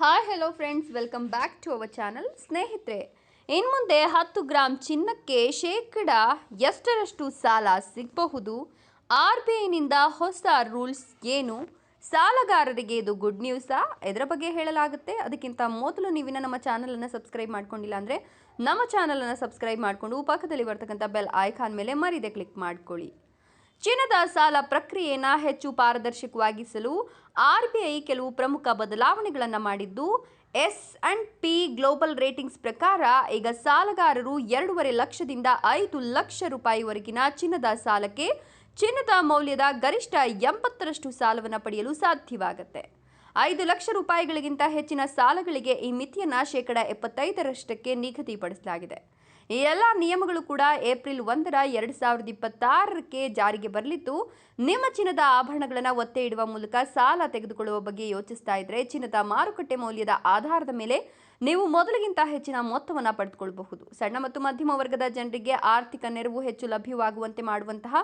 Hi hello friends welcome back to our channel ಸ್ನೇಹಿತರೆ ಇನ್ನು ಮುಂದೆ ಹತ್ತು ಗ್ರಾಮ್ ಚಿನ್ನಕ್ಕೆ ಶೇಕಡ ಎಷ್ಟರಷ್ಟು ಸಾಲ ಸಿಗಬಹುದು ಆರ್ ಬಿ ಐನಿಂದ ಹೊಸ ರೂಲ್ಸ್ ಏನು ಸಾಲಗಾರರಿಗೆ ಇದು ಗುಡ್ ನ್ಯೂಸಾ ಇದರ ಬಗ್ಗೆ ಹೇಳಲಾಗುತ್ತೆ ಅದಕ್ಕಿಂತ ಮೊದಲು ನೀವಿನ ನಮ್ಮ ಚಾನಲನ್ನು ಸಬ್ಸ್ಕ್ರೈಬ್ ಮಾಡ್ಕೊಂಡಿಲ್ಲ ಅಂದರೆ ನಮ್ಮ ಚಾನಲನ್ನು ಸಬ್ಸ್ಕ್ರೈಬ್ ಮಾಡಿಕೊಂಡು ಪಕ್ಕದಲ್ಲಿ ಬರ್ತಕ್ಕಂಥ ಬೆಲ್ ಐಕಾನ್ ಮೇಲೆ ಮರಿದೆ ಕ್ಲಿಕ್ ಮಾಡ್ಕೊಳ್ಳಿ ಚಿನ್ನದ ಸಾಲ ಪ್ರಕ್ರಿಯೆಯನ್ನು ಹೆಚ್ಚು ಪಾರದರ್ಶಕವಾಗಿಸಲು ಆರ್ಬಿಐ ಕೆಲವು ಪ್ರಮುಖ ಬದಲಾವಣೆಗಳನ್ನು ಮಾಡಿದ್ದು, S and P global ratings ಪ್ರಕಾರ ಈಗ ಸಾಲಗಾರರು ಎರಡೂವರೆ ಲಕ್ಷದಿಂದ ಐದು ಲಕ್ಷ ರೂಪಾಯಿವರೆಗಿನ ಚಿನ್ನದ ಸಾಲಕ್ಕೆ ಚಿನ್ನದ ಮೌಲ್ಯದ ಗರಿಷ್ಠ ಎಂಬತ್ತರಷ್ಟು ಸಾಲವನ್ನು ಪಡೆಯಲು ಸಾಧ್ಯವಾಗುತ್ತೆ. ಐದು ಲಕ್ಷ ರೂಪಾಯಿಗಳಿಗಿಂತ ಹೆಚ್ಚಿನ ಸಾಲಗಳಿಗೆ ಈ ಮಿತಿಯನ್ನು ಶೇಕಡ ಎಪ್ಪತ್ತೈದರಷ್ಟಕ್ಕೆ ನಿಗದಿಪಡಿಸಲಾಗಿದೆ. ಈ ಎಲ್ಲ ನಿಯಮಗಳು ಕೂಡ ಏಪ್ರಿಲ್ ಒಂದರ ಎರಡು ಸಾವಿರದ ಇಪ್ಪತ್ತಾರಕ್ಕೆ ಜಾರಿಗೆ ಬರಲಿದ್ದು, ನಿಮ್ಮ ಚಿನ್ನದ ಆಭರಣಗಳನ್ನು ಒತ್ತೆ ಇಡುವ ಮೂಲಕ ಸಾಲ ತೆಗೆದುಕೊಳ್ಳುವ ಬಗ್ಗೆ ಯೋಚಿಸ್ತಾ ಇದ್ರೆ, ಚಿನ್ನದ ಮಾರುಕಟ್ಟೆ ಮೌಲ್ಯದ ಆಧಾರದ ಮೇಲೆ ನೀವು ಮೊದಲಿಗಿಂತ ಹೆಚ್ಚಿನ ಮೊತ್ತವನ್ನು ಪಡೆದುಕೊಳ್ಳಬಹುದು ಸಣ್ಣ ಮತ್ತು ಮಧ್ಯಮ ವರ್ಗದ ಜನರಿಗೆ ಆರ್ಥಿಕ ನೆರವು ಹೆಚ್ಚು ಲಭ್ಯವಾಗುವಂತೆ ಮಾಡುವಂತಹ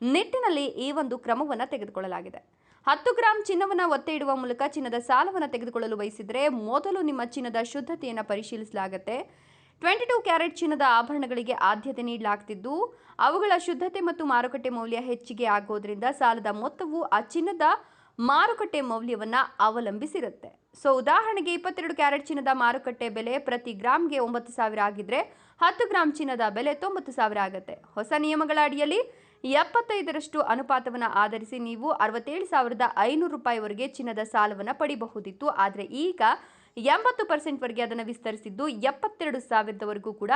ನಿಟ್ಟಿನಲ್ಲಿ ಈ ಒಂದು ಕ್ರಮವನ್ನು ತೆಗೆದುಕೊಳ್ಳಲಾಗಿದೆ. ಹತ್ತು ಗ್ರಾಂ ಚಿನ್ನವನ್ನು ಒತ್ತೆ ಇಡುವ ಮೂಲಕ ಚಿನ್ನದ ಸಾಲವನ್ನು ತೆಗೆದುಕೊಳ್ಳಲು ಬಯಸಿದರೆ, ಮೊದಲು ನಿಮ್ಮ ಚಿನ್ನದ ಶುದ್ಧತೆಯನ್ನು ಪರಿಶೀಲಿಸಲಾಗುತ್ತೆ. ಟ್ವೆಂಟಿ ಟು ಕ್ಯಾರೆಟ್ ಚಿನ್ನದ ಆಭರಣಗಳಿಗೆ ಆದ್ಯತೆ ನೀಡಲಾಗ್ತಿದ್ದು, ಅವುಗಳ ಶುದ್ಧತೆ ಮತ್ತು ಮಾರುಕಟ್ಟೆ ಮೌಲ್ಯ ಹೆಚ್ಚಿಗೆ ಆಗೋದ್ರಿಂದ ಸಾಲದ ಮೊತ್ತವು ಆ ಚಿನ್ನದ ಮಾರುಕಟ್ಟೆ ಮೌಲ್ಯವನ್ನು ಅವಲಂಬಿಸಿರುತ್ತೆ. ಸೊ, ಉದಾಹರಣೆಗೆ ಇಪ್ಪತ್ತೆರಡು ಕ್ಯಾರೆಟ್ ಚಿನ್ನದ ಮಾರುಕಟ್ಟೆ ಬೆಲೆ ಪ್ರತಿ ಗ್ರಾಮ್ಗೆ ಒಂಬತ್ತು ಸಾವಿರ ಆಗಿದ್ರೆ ಹತ್ತು ಗ್ರಾಮ್ ಚಿನ್ನದ ಬೆಲೆ ತೊಂಬತ್ತು ಸಾವಿರ ಆಗುತ್ತೆ. ಹೊಸ ನಿಯಮಗಳ ಅಡಿಯಲ್ಲಿ ಎಪ್ಪತ್ತೈದರಷ್ಟು ಅನುಪಾತವನ್ನು ಆಧರಿಸಿ ನೀವು ಅರವತ್ತೇಳು ಸಾವಿರದ ಐನೂರು ರೂಪಾಯಿವರೆಗೆ ಚಿನ್ನದ ಸಾಲವನ್ನು ಪಡಿಬಹುದಿತ್ತು. ಆದರೆ ಈಗ ಎಂಬತ್ತು ಪರ್ಸೆಂಟ್ವರೆಗೆ ಅದನ್ನು ವಿಸ್ತರಿಸಿದ್ದು ಎಪ್ಪತ್ತೆರಡು ಸಾವಿರದವರೆಗೂ ಕೂಡ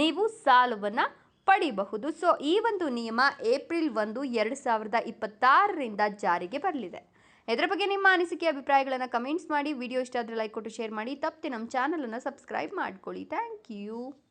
ನೀವು ಸಾಲವನ್ನು ಪಡೆಯಬಹುದು ಸೊ ಈ ಒಂದು ನಿಯಮ ಏಪ್ರಿಲ್ ಒಂದು, ಎರಡು ಸಾವಿರದ ಇಪ್ಪತ್ತಾರರಿಂದ ಜಾರಿಗೆ ಬರಲಿದೆ. ಇದರ ಬಗ್ಗೆ ನಿಮ್ಮ ಅನಿಸಿಕೆ, ಅಭಿಪ್ರಾಯಗಳನ್ನು ಕಮೆಂಟ್ಸ್ ಮಾಡಿ ವಿಡಿಯೋ ಇಷ್ಟ ಆದರೆ ಲೈಕ್ ಕೊಟ್ಟು ಶೇರ್ ಮಾಡಿ, ತಪ್ಪದೆ ನಮ್ಮ ಚಾನಲನ್ನು ಸಬ್ಸ್ಕ್ರೈಬ್ ಮಾಡ್ಕೊಳ್ಳಿ. Thank you